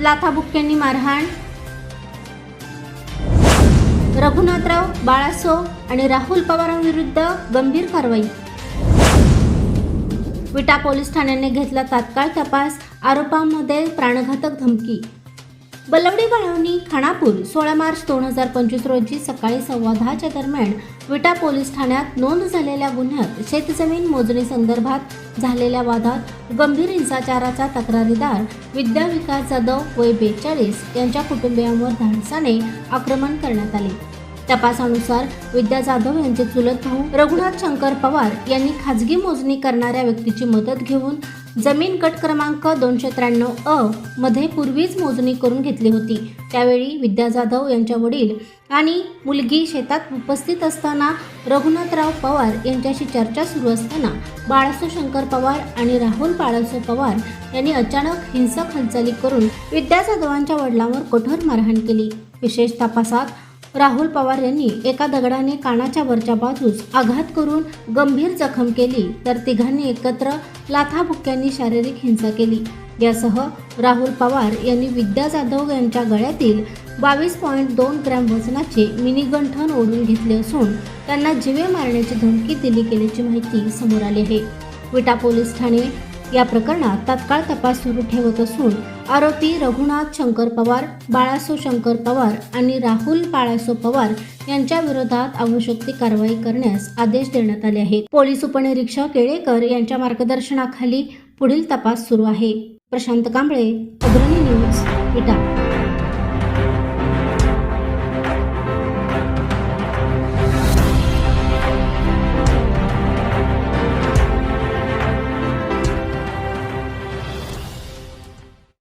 लाथाबुक्क्यांनी मारहाण. रघुनाथराव बाळासो आणि राहुल पवारांविरुद्ध गंभीर कारवाई. विटा पोलीस ठाण्याने घेतला तात्काळ तपास आरोपांमध्ये प्राणघातक धमकी. बलवडी बाळवणी खानापूर सोळा मार्च दोन हजार पंचवीस रोजी सकाळी सव्वा दहाच्या दरम्यान विटा पोलीस ठाण्यात नोंद झालेल्या गुन्ह्यात शेतजमीन मोजणी संदर्भात झालेल्या वादात गंभीर हिंसाचाराचा तक्रारीदार विद्या विकास जाधव वय बेचाळीस यांच्या कुटुंबियांवर धाडसाने आक्रमण करण्यात आले. तपासानुसार विद्या जाधव यांचे चुलत भाऊ रघुनाथ शंकर पवार यांनी खाजगी मोजणी करणाऱ्या व्यक्तीची मदत घेऊन जमीन गट क्रमांक दोनशे त्र्याण्णव अ मध्ये पूर्वीच मोजणी करून घेतली होती. त्यावेळी विद्या जाधव यांच्या वडील आणि मुलगी शेतात उपस्थित असताना रघुनाथराव पवार यांच्याशी चर्चा सुरू असताना बाळासो शंकर पवार आणि राहुल बाळासो पवार यांनी अचानक हिंसक हालचाली करून विद्या जाधवांच्या वडिलांवर कठोर मारहाण केली. विशेष तपासात राहुल पवार यांनी एका दगडाने कानाच्या वरच्या बाजूस आघात करून गंभीर जखम केली. तर तिघांनी एकत्र लाथाबुक्क्यांनी शारीरिक हिंसा केली. यासह राहुल पवार यांनी विद्या जाधव यांच्या गळ्यातील बावीस पॉईंट दोन ग्रॅम वजनाचे मिनीगंठन ओढून घेतले असून त्यांना जिवे मारण्याची धमकी दिली गेल्याची माहिती समोर आली आहे. विटा पोलीस ठाणे या प्रकरणात तात्काळ तपास सुरू ठेवत असून आरोपी रघुनाथ शंकर पवार बाळासो शंकर पवार आणि राहुल बाळासो पवार यांच्या विरोधात आवश्यक ती कारवाई करण्यास आदेश देण्यात आले आहेत. पोलीस उपनिरीक्षक केळेकर यांच्या मार्गदर्शनाखाली पुढील तपास सुरू आहे. प्रशांत कांबळे अग्रणी न्यूज विटा